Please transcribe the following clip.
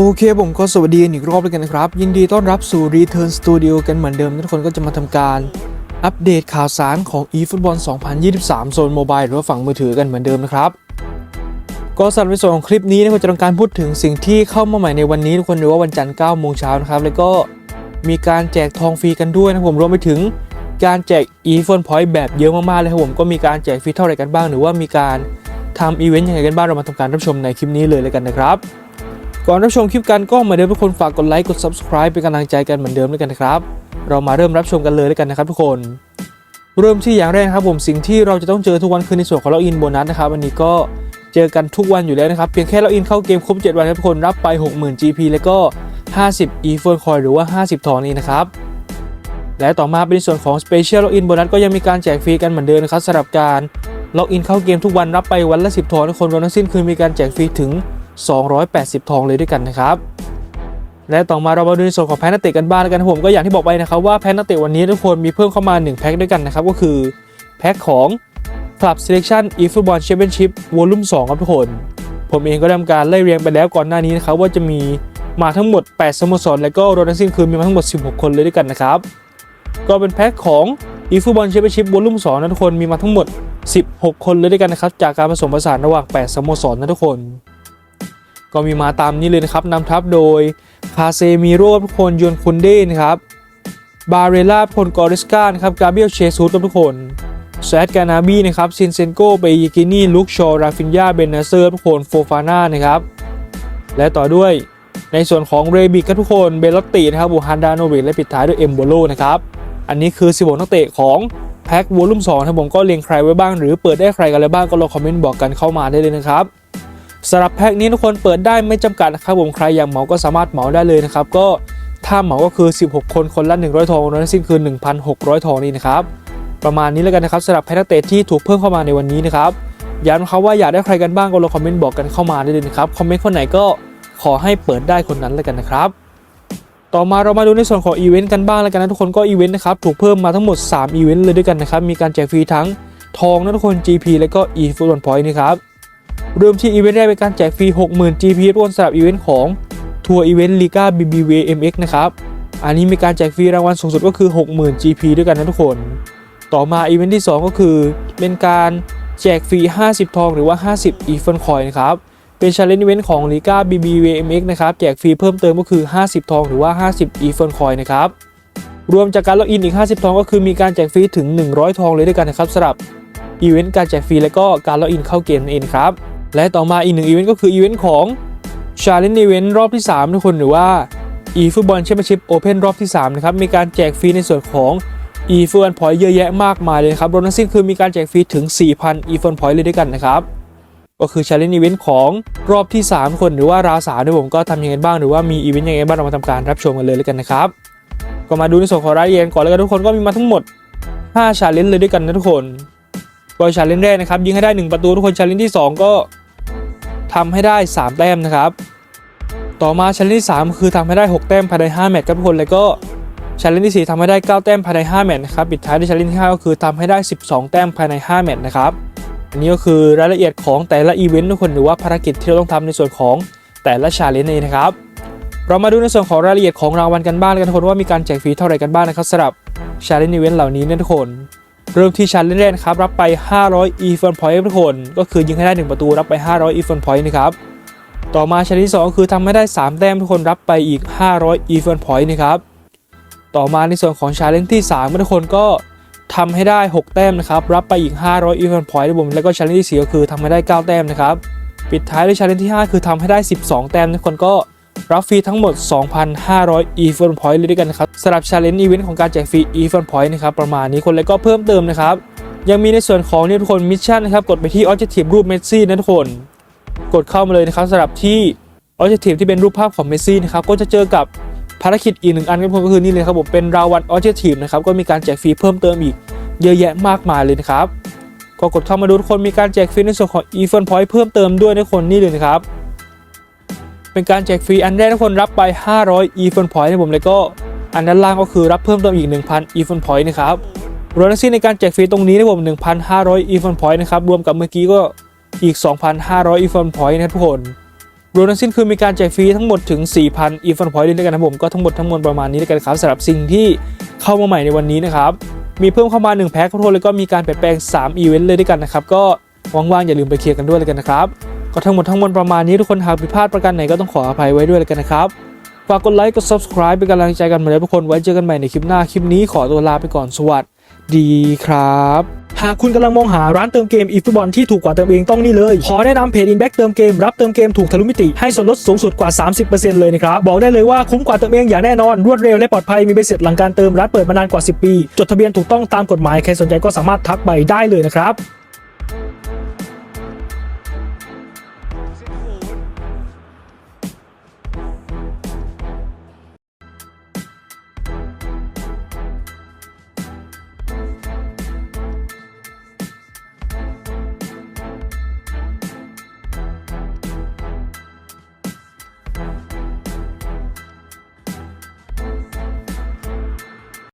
โอเคผมก็สวัสดีอีกรอบเลยกันนะครับ ยินดีต้อนรับสู่ Return Studio กันเหมือนเดิมทุกคนก็จะมาทำการอัปเดตข่าวสารของ eFootball 2023 โซนโมบายหรือว่าฝั่งมือถือกันเหมือนเดิมนะครับ ก็สำหรับในส่วนของคลิปนี้นะครับจะทำการพูดถึงสิ่งที่เข้ามาใหม่ในวันนี้ทุกคนหรือว่าวันจันทร์9โมงเช้านะครับ แล้วก็มีการแจกทองฟรีกันด้วยนะผมรวมไปถึงการแจก ePhone Point แบบเยอะมากๆเลยครับผมก็มีการแจกฟรีเท่าไหร่กันบ้าง หรือว่ามีการทำอีเวนต์ยังไงกันบ้างเรามาทำการรับชมในคลิปนี้เลยเลยกันนะครับ ก่อนรับชมคลิปกันก็เหมือนเดิมทุกคนฝากกดไลค์กด subscribe เป็นกำลังใจกันเหมือนเดิมด้วยกันนะครับ เรามาเริ่มรับชมกันเลยแล้วกันนะครับทุกคนเริ่มที่อย่างแรกนะครับผมสิ่งที่เราจะต้องเจอทุกวันคือในส่วนของล็อกอินโบนัสนะครับวันนี้ก็เจอกันทุกวันอยู่แล้วนะครับเพียงแค่ล็อกอินเข้าเกมครบ 7 วันครับทุกคนรับไป 60,000 GP แล้วก็ 50 e p h o n coin หรือว่า 50 ทองนี้นะครับและต่อมาเป็นส่วนของ Special Login Bonus ก็ยังมีการแจกฟรีกันเหมือนเดิมนะครับสำหรับการล็อกอินเข้าเกมทุกวันรับไปวันละ 10 ทองทุกคนรวมทั้งสิ้นคือมีการแจกฟรีถึง 280 ทองเลยด้วยกันนะครับและต่อมาเรามาดูในส่วนของแพ็คนักเตะกันบ้างแล้วกันครับผมก็อย่างที่บอกไปนะครับว่าแพ็คนักเตะวันนี้ทุกคนมีเพิ่มเข้ามา 1 แพ็คด้วยกันนะครับก็คือแพ็คของ Club Selection eFootball Championship Volume 2ครับทุกคน ผมเองก็ทำการไล่เรียงไปแล้วก่อนหน้านี้นะครับว่าจะมีมาทั้งหมด 8 สโมสร และก็รวมทั้งสิ้นคือมีมาทั้งหมด 16 คนเลยด้วยกันนะครับ ก็เป็นแพ็คของ eFootball Championship Volume 2นะทุกคนมีมาทั้งหมด 16 คนเลยด้วยกันนะครับจากการผสมผสานระหว่าง 8 สโมสรนะทุกคน ก็มีมาตามนี้เลยนะครับนำทัพโดยคาเซมิโร่ทุกคนยนคุนเดนครับบาเรล่าทุกคนกอริสกานครับกาเบียลเชซูทุกคนแซดกานาบีนะครับซินเซนโกเบยิกินี่ลุกชอราฟินยาเบนนาเซอร์ทุกคนโฟฟาน่านะครับและต่อด้วยในส่วนของเรบิกทุกคนเบลลอตตินะครับบูฮันดาโนวิกและปิดท้ายด้วยเอ็มโบโลนะครับอันนี้คือ16นักเตะของแพ็กวอลุ่ม2ครับผมก็เรียงใครไว้บ้างหรือเปิดได้ใครกันแล้วบ้างก็ลองคอมเมนต์บอกกันเข้ามาได้เลยนะครับ สำหรับแพ็คนี้ทุกคนเปิดได้ไม่จำกัดนะครับผมใครอยากเหมาก็สามารถเหมาได้เลยนะครับก็ถ้าเหมาก็คือ 16 คนคนละ 100 ทองนั้นสิ้นคือ 1,600 ทองนี่นะครับประมาณนี้แล้วกันนะครับสำหรับแพ็คนักเตะที่ถูกเพิ่มเข้ามาในวันนี้นะครับย้ำครับว่าอยากได้ใครกันบ้างก็ลงคอมเมนต์บอกกันเข้ามาได้เลยนะครับคอมเมนต์คนไหนก็ขอให้เปิดได้คนนั้นแล้วกันนะครับต่อมาเรามาดูในส่วนของอีเวนต์กันบ้างแล้วกันนะทุกคนก็อีเวนต์นะครับถูกเพิ่มมาทั้งหมด3อีเวนต์เลยด้วยกันนะครับมีการแจกฟรีทั้งทองนะทุกคน GP และก็ e f o o t b a l l Point นะครับ เริ่มที่อีเวนต์แรกเป็นการแจกฟรี 60,000 GP รวมสำหรับอีเวนต์ของทัวร์อีเวนต์ลีกา BBV MX นะครับอันนี้มีการแจกฟรีรางวัลสูงสุดก็คือ 60,000 GP ด้วยกันนะทุกคน ต่อมาอีเวนต์ที่ 2 ก็คือ เป็นการแจกฟรี 50 ทองหรือว่า 50 e f o n Coin นะครับ เป็นชาเลนจ์อีเวนต์ของลีกา BBV MX นะครับ แจกฟรีเพิ่มเติมก็คือ 50 ทองหรือว่า 50 e f o n Coin นะครับ รวมจากการล็อกอินอีก 50 ทองก็คือมีการแจกฟรีถึง 100 ทองเลยด้วยกันนะครับสำหรับอีเวนต์การแจกฟรีและก็การล็อกอินเข้าเกมนั่นเองครับ และต่อมาอีกหนึ่งอีเวนต์ก็คืออีเวนต์ของ Challenge Event รอบที่ 3 ทุกคนหรือว่า eFootball Championship Open รอบที่ 3 นะครับ มีการแจกฟรีในส่วนของ eFootball Point เยอะแยะมากมายเลยครับรวมทั้งสิ้นคือมีการแจกฟรีถึง 4,000 eFootball Point เลยด้วยกันนะครับ ก็คือ Challenge Event ของรอบที่3ทุกคนหรือว่าราวสามด้วยผมก็ทำยังไงบ้างหรือว่ามีอีเวนต์ยังไงบ้างเรามาทำการรับชมกันเลยแล้วกันนะครับก็มาดูในส่วนของรายละเอียดก่อนแล้วกันทุกคนก็มีมาทั้งหมด5 Challenge เลยด้วยกันนะทุกคน ก็ Challenge แรกนะครับยิงให้ได้ 1 ประตูทุกคน Challenge ที่ 2 ก็ทำให้ได้ 3 แต้มนะครับ ต่อมาชันเลนที่ 3 คือทำให้ได้ 6 แต้มภายใน 5 แมตช์ครับทุกคนแล้วก็ชันเลนที่ 4ทำให้ได้ 9 แต้มภายใน 5 แมตช์นะครับปิดท้ายด้วยชันเลนที่5ก็คือทำให้ได้ 12 แต้มภายใน 5 แมตช์นะครับอันนี้ก็คือรายละเอียดของแต่ละอีเวนต์ทุกคนหรือว่าภารกิจที่เราต้องทำในส่วนของแต่ละชาเลนจ์นี้นะครับเรามาดูในส่วนของรายละเอียดของรางวัลกันบ้างกันทุกคนว่ามีการแจกฟรีเท่าไหร่กันบ้างนะครับสำหรับชาเลนจ์อีเวนต์เหล่านี้นะทุกคน เริ่มที่ชันเลนแรกนะครับ รับไป 500 e f o n point ทุกคน ก็คือยิงให้ได้ 1 ประตู รับไป 500 e f o n point นะครับ ต่อมาชั้นที่ 2 คือทำให้ได้ 3 แต้มทุกคน รับไปอีก 500 e f o n point นะครับ ต่อมาในส่วนของชาเลนจ์ที่3ทุกคนก็ทำให้ได้ 6 แต้มนะครับ รับไปอีก 500 e f o n point นะผมแล้วก็ชาเลนจ์ที่4ก็คือทำให้ได้ 9 แต้มนะครับ ปิดท้ายด้วยชาเลนจ์ที่ 5 คือทำให้ได้ 12 แต้มทุกคนก็ รับฟรีทั้งหมด 2,500 e f o n point เลยด้วยกันนะครับสำหรับชาเลนจ์อีเวนต์ของการแจกฟรี e f o n point นะครับประมาณนี้คนแล้วก็เพิ่มเติมนะครับยังมีในส่วนของเนี่ยทุกคนมิชชั่นนะครับกดไปที่ Objective รูปเมสซี่นะทุกคน กดเข้ามาเลยนะครับสำหรับที่ Objective ที่เป็นรูปภาพของเมสซี่นะครับก็จะเจอกับภารกิจอีกหนึ่งอันก็คือนี่เลยครับผมเป็นรางวัลออเจทีมนะครับก็มีการแจกฟรีเพิ่มเติมอีกเยอะแยะมากมายเลยนะครับก็กดเข้ามาดูทุกคนมีการแจกฟรีในส่วนของ e f u n Point เพิ่มเติมด้วยทุกคนนี่เลยนะครับ เป็นการแจกฟรีอันแรกทุกคนรับไป 500 e f u n Point นะผมแล้วก็อันด้านล่างก็คือรับเพิ่มเติมอีก 1,000 e f u n Point นะครับรวมทั้งสิ้นในการแจกฟรีตรงนี้นะผม 1,500 e f u n Point นะครับรวมกับเมื่อกี้ก็อีก 2,500 e f u n Point นะครับทุกคนรวมทั้งสิ้นคือมีการแจกฟรีทั้งหมดถึง 4,000 e f u n Point ด้วยกันนะผมก็ทั้งหมดทั้งมวลประมาณนี้ด้วยกันครับสำหรับสิ่งที่เข้ามาใหม่ในวันนี้นะครับมีเพิ่มเข้ามา 1 แพ็คทุกคนแล้วก็มีการเปลี่ยนแปลง 3 อีเวนต์เลยด้วยกันนะครับก็ว่างๆอย่าลืมไปเคลียร์กันด้วยเลยกันนะครับ ก็ทั้งหมดทั้งมวลประมาณนี้ทุกคนหากผิดพลาดประการไหนก็ต้องขออภัยไว้ด้วยเลยกันนะครับฝากกดไลค์กด subscribe เป็นกำลังใจกันมือนเดิมทุกคนไว้เจอกันใหม่ในคลิปหน้าคลิปนี้ขอตัวลาไปก่อนสวัสดีครับ หากคุณกำลังมองหาร้านเติมเกมอีฟุตบอลที่ถูกกว่าเติมเองต้องนี่เลย ขอแนะนำเพจอินแบ็กเติมเกมรับเติมเกมถูกทะลุมิติ ให้ส่วนลดสูงสุดกว่า 30%เลยนะครับ บอกได้เลยว่าคุ้มกว่าเติมเองอย่างแน่นอน รวดเร็วและปลอดภัยมีใบเสร็จหลังการเติมร้านเปิดมานานกว่า 10 ปี จดทะเบียนถูกต้องตามกฎหมายใครสนใจก็สามารถทักไปได้เลยนะครับ